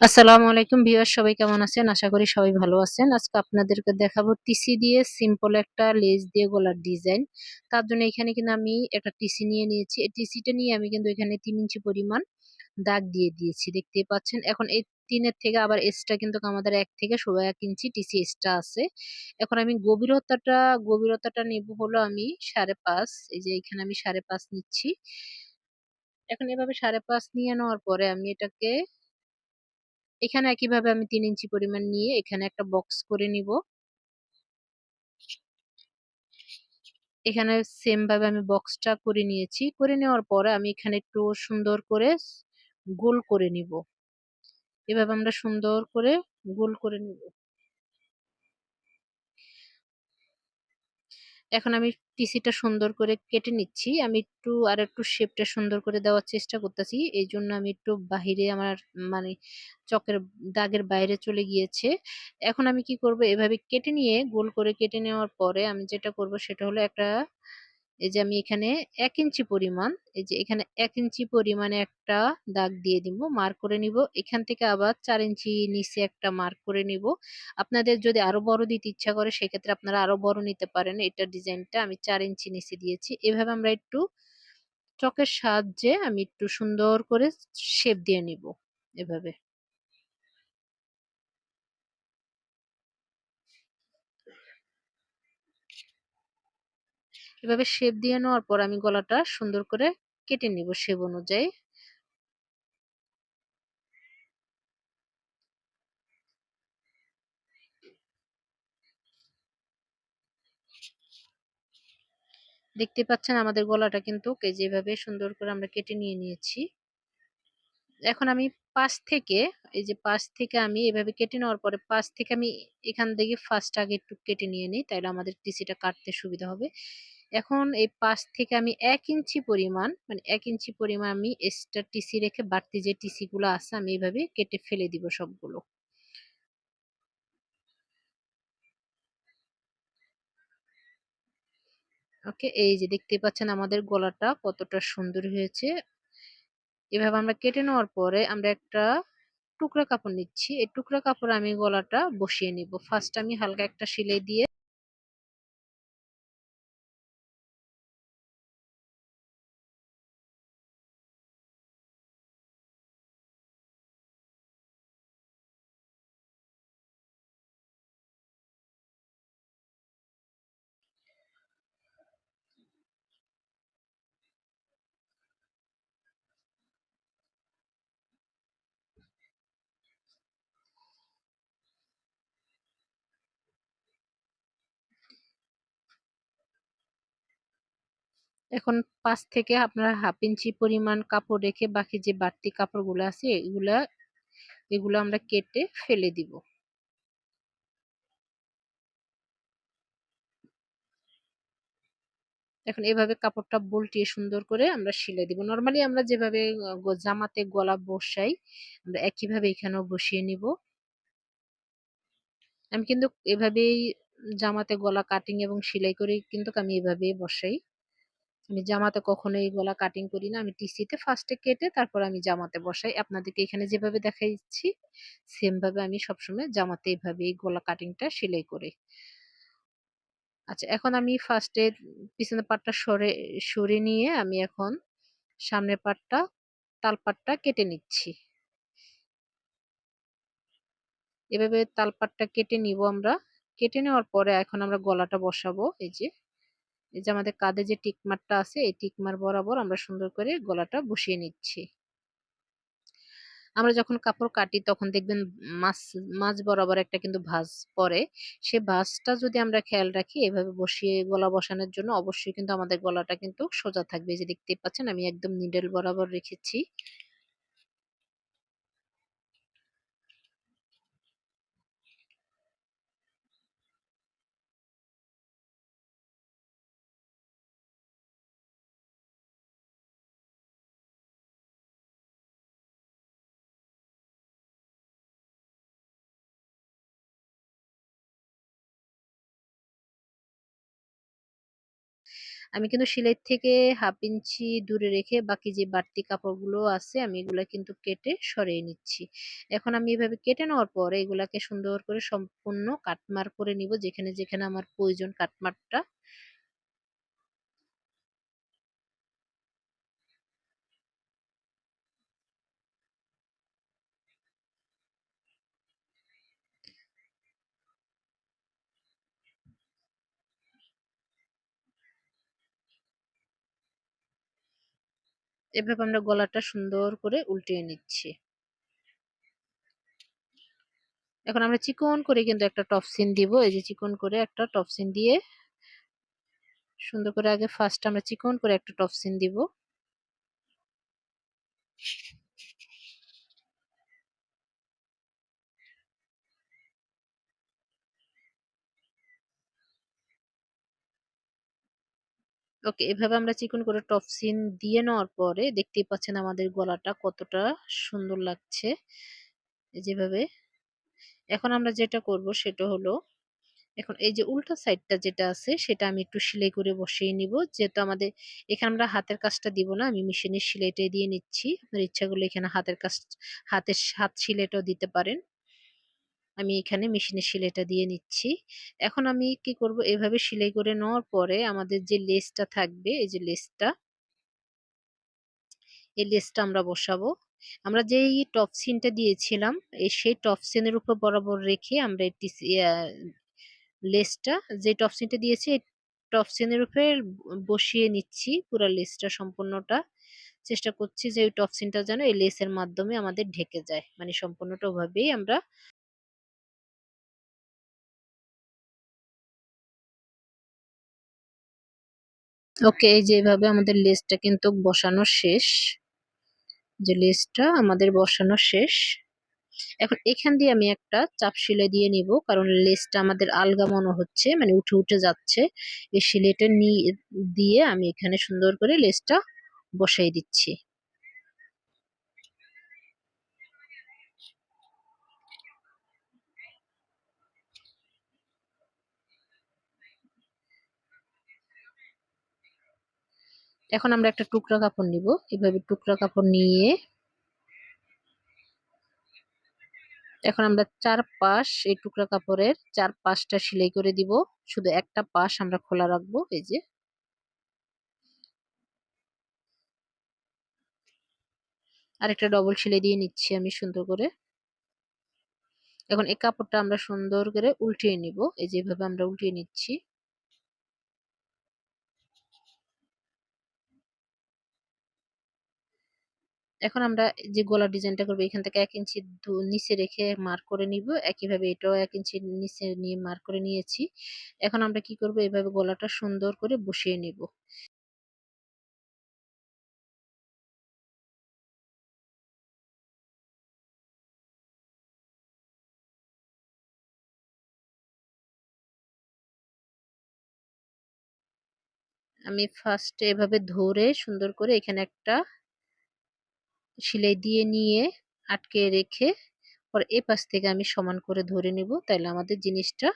আসসালামু আলাইকুম ভিউয়ার সবাই কেমন আছেন? আশা করি সবাই ভালো আছেন। আজকে আপনাদেরকে দেখাবো টিসি দিয়ে সিম্পল একটা লেস দিয়ে গলার ডিজাইন তার জন্য এখানে কিন্তু আমি একটা টিসি নিয়ে নিয়েছি। এই টিসিটা নিয়ে আমি কিন্তু এখানে তিন ইঞ্চি পরিমাণ দাগ দিয়ে দিয়েছি দেখতে পাচ্ছেন। এখন এই তিনের থেকে আবার এক্সট্রা কিন্তু আমাদের এক থেকে সোয়া এক ইঞ্চি টিসি এক্সট্রা আছে। এখন আমি গভীরতাটা গভীরতাটা নেব হলো আমি সাড়ে পাঁচ, এই যে এখানে আমি সাড়ে পাঁচ নিচ্ছি। এখন এভাবে সাড়ে পাঁচ নিয়ে নেওয়ার পরে আমি এটাকে এখানে একইভাবে আমি তিন ইঞ্চি পরিমাণ নিয়ে এখানে একটা বক্স করে নিব। এখানে সেম ভাবে আমি বক্সটা করে নিয়েছি। করে নেওয়ার পরে আমি এখানে একটু সুন্দর করে গোল করে নিব। এভাবে আমরা সুন্দর করে গোল করে নিব। এখন আমি টিসিটা সুন্দর করে কেটে নিচ্ছি। আমি একটু আর একটু শেপটা সুন্দর করে দেওয়ার চেষ্টা করতেছি। এই জন্য আমি একটু বাহিরে আমার মানে চকের দাগের বাইরে চলে গিয়েছে। এখন আমি কি করব? এভাবে কেটে নিয়ে গোল করে কেটে নেওয়ার পরে আমি যেটা করব সেটা হলো একটা এই যে আমি এখানে এক ইঞ্চি পরিমাণ, এই যে এখানে এক ইঞ্চি পরিমাণে একটা দাগ দিয়ে দিব মার্ক করে নিব। এখান থেকে আবার চার ইঞ্চি নিচে একটা মার্ক করে নিব। আপনাদের যদি আরও বড় দিতে ইচ্ছা করে, সেক্ষেত্রে আপনারা আরও বড় নিতে পারেন। এটা ডিজাইনটা আমি চার ইঞ্চি নিচে দিয়েছি। এভাবে আমরা একটু চকের সাহায্যে আমি একটু সুন্দর করে শেপ দিয়ে নিব, এভাবে। এভাবে শেপ দিয়ে নেওয়ার পর আমি গলাটা সুন্দর করে কেটে নিব শেপ অনুযায়ী। দেখতে পাচ্ছেন আমাদের গলাটা কিন্তু যেভাবে সুন্দর করে আমরা কেটে নিয়ে নিয়েছি। এখন আমি পাশ থেকে, এই যে পাশ থেকে আমি এভাবে কেটে নেওয়ার পরে পাশ থেকে আমি এখান থেকে ফার্স্ট আগে একটু কেটে নিয়ে নিই, তাহলে আমাদের টিসিটা কাটতে সুবিধা হবে। এখন এই পাশ থেকে আমি এক ইঞ্চি পরিমাণ মানে এক ইঞ্চি পরিমাণ আমি এক্সট্রা টিসি রেখে বাড়তি যে টিসিগুলো আছে আমি এইভাবে কেটে ফেলে দিব সবগুলো। ওকে এই যে দেখতে পাচ্ছেন আমাদের গলাটা কতটা সুন্দর হয়েছে। এভাবে আমরা কেটে নেওয়ার পরে আমরা একটা টুকরা কাপড় নিচ্ছি। এই টুকরা কাপড় আমি গলাটা বসিয়ে নিব। ফার্স্ট আমি হালকা একটা সেলাই দিয়ে এখন পাঁচ থেকে আপনারা হাফ ইঞ্চি পরিমাণ কাপড় রেখে বাকি যে বাড়তি কাপড়গুলো আছে, এগুলা, এগুলো আমরা কেটে ফেলে দিব। এখন এভাবে কাপড়টা বলটিয়ে সুন্দর করে আমরা সিলে দিব। নর্মালি আমরা যেভাবে জামাতে গলা বসাই, আমরা একইভাবে এখানেও বসিয়ে নিব। আমি কিন্তু এভাবেই জামাতে গলা কাটিং এবং সেলাই করে কিন্তু আমি এভাবেই বসাই। আমি জামাতে কখনোই গলা কাটিং করি না। আমি টিসিতে ফার্স্টে কেটে তারপর আমি জামাতে বসাই। আপনাদেরকে এখানে যেভাবে দেখাইছি সেম ভাবে আমি সবসময় জামাতে এইভাবে এই গলা কাটিংটা সেলাই করি। আচ্ছা এখন আমি ফার্স্টে পিছনের পাটটা সরে সরে নিয়ে আমি এখন সামনের পাটটা তালপাটটা কেটে নিচ্ছি। এভাবে তালপাটটা কেটে নিব আমরা। কেটে নেওয়ার পরে এখন আমরা গলাটা বসাবো, এই যে। এই যে আমাদের কাঁধে যে টিকমারটা আছে, এই টিকমার বরাবর আমরা সুন্দর করে গলাটা বসিয়ে নিচ্ছি। আমরা যখন কাপড় কাটি তখন দেখবেন মাছ মাছ বরাবর একটা কিন্তু ভাঁজ পরে সে ভাঁজটা যদি আমরা খেয়াল রাখি, এভাবে বসিয়ে গলা বসানোর জন্য অবশ্যই কিন্তু আমাদের গলাটা কিন্তু সোজা থাকবে। যে দেখতে পাচ্ছেন, আমি একদম নিডেল বরাবর রেখেছি। আমি কিন্তু সেলাই থেকে হাফ ইঞ্চি দূরে রেখে বাকি যে বাড়তি কাপড়গুলো আছে, আমি এগুলো কিন্তু কেটে সরিয়ে নিচ্ছি। এখন আমি এভাবে কেটে নেওয়ার পর এগুলাকে সুন্দর করে সম্পূর্ণ কাটমার করে নিব, যেখানে যেখানে আমার প্রয়োজন কাটমারটা। এভাবে আমরা গলাটা সুন্দর করে উল্টিয়ে নিচ্ছি। এখন আমরা চিকন করে কিন্তু একটা টপসিন দিব। এই যে চিকন করে একটা টপসিন দিয়ে সুন্দর করে আগে ফার্স্ট আমরা চিকন করে একটা টপসিন দিব। ওকে, এভাবে আমরা চিকন করে টপসিন দিয়ে নেওয়ার পরে দেখতেই পাচ্ছেন আমাদের গলাটা কতটা সুন্দর লাগছে। যেভাবে। এখন আমরা যেটা করব সেটা হলো, এখন এই যে উল্টা সাইডটা যেটা আছে সেটা আমি একটু সেলাই করে বসিয়ে নিব। যেহেতু আমাদের এখানে আমরা হাতের কাজটা দিব না, আমি মেশিনের সেলাইটাই দিয়ে নিচ্ছি। আপনার ইচ্ছা করলে এখানে হাতের কাজ, হাতের, হাত সেলাইটাও দিতে পারেন। আমি এখানে মেশিনে সেলাইটা দিয়ে নিচ্ছি। এখন আমি কি করব? এভাবে সেলাই করে নেওয়ার পরে আমাদের যে লেসটা থাকবে, এই যে লেসটা এই লেসটা আমরা বসাবো। আমরা যেই টপ সিনটা দিয়েছিলাম, এই সেই টপ সিনের উপর বরাবর রেখে আমরা লেসটা, যে টপ সিনটা দিয়েছি, এই টপ সিনের উপরে বসিয়ে নিচ্ছি পুরো লেসটা সম্পূর্ণটা। চেষ্টা করছি যে ওই টপ সিনটা যেন এই লেসের মাধ্যমে আমাদের ঢেকে যায়। মানে সম্পূর্ণটা ওভাবেই আমরা ওকে, এই যে এভাবে আমাদের লেসটা কিন্তু বসানো শেষ। যে লেসটা আমাদের বসানো শেষ। এখন এখান দিয়ে আমি একটা চাপ সিলাই দিয়ে নিব, কারণ লেসটা আমাদের আলগা মনে হচ্ছে মানে উঠে উঠে যাচ্ছে। এই সিলাইটা নিয়ে দিয়ে আমি এখানে সুন্দর করে লেসটা বসাই দিচ্ছি। এখন আমরা একটা টুকরা কাপড় নিব। এভাবে টুকরা কাপড় নিয়ে এখন আমরা চার পাশ এই টুকরা কাপড়ের চার পাশটা সেলাই করে দিব। শুধু একটা পাশ আমরা খোলা রাখব, এই যে। আরেকটা ডবল সেলাই দিয়ে নিচ্ছি আমি সুন্দর করে। এখন এই কাপড়টা আমরা সুন্দর করে উল্টিয়ে নিব। এই যেভাবে আমরা উল্টিয়ে নিচ্ছি। এখন আমরা যে গলার ডিজাইনটা করব, এখান থেকে এক ইঞ্চি নিচে রেখে মার্ক করে নিব। একইভাবে এটাও এক ইঞ্চি নিচে নিয়ে মার্ক করে নিয়েছি। এখন আমরা কি করব, এভাবে গলাটা সুন্দর করে বসিয়ে নিব। আমি ফার্স্টে এভাবে ধরে সুন্দর করে এখানে একটা সেলাই দিয়ে নিয়ে আটকে রেখে পর এ পাশ থেকে আমি সমান করে ধরে নিব। তাহলে আমাদের জিনিসটা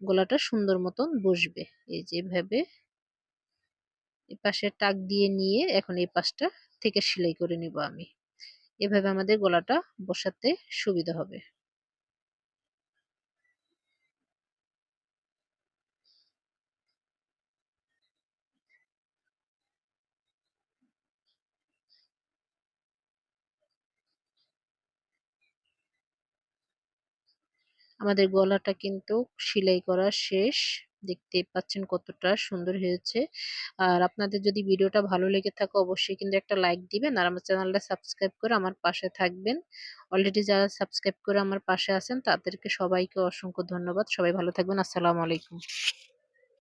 গলাটা সুন্দর মতন বসবে। এই যেভাবে এ পাশে টাক দিয়ে নিয়ে এখন এই পাশটা থেকে সেলাই করে নিব আমি। এভাবে আমাদের গলাটা বসাতে সুবিধা হবে। আমাদের গলাটা কিন্তু সেলাই করা শেষ। দেখতে পাচ্ছেন কতটা সুন্দর হয়েছে। আর আপনাদের যদি ভিডিওটা ভালো লেগে থাকে, অবশ্যই কিন্তু একটা লাইক দিবেন আর আমার চ্যানেলটা সাবস্ক্রাইব করে আমার পাশে থাকবেন। অলরেডি যারা সাবস্ক্রাইব করে আমার পাশে আছেন, তাদেরকে সবাইকে অসংখ্য ধন্যবাদ। সবাই ভালো থাকবেন। আসসালামু আলাইকুম।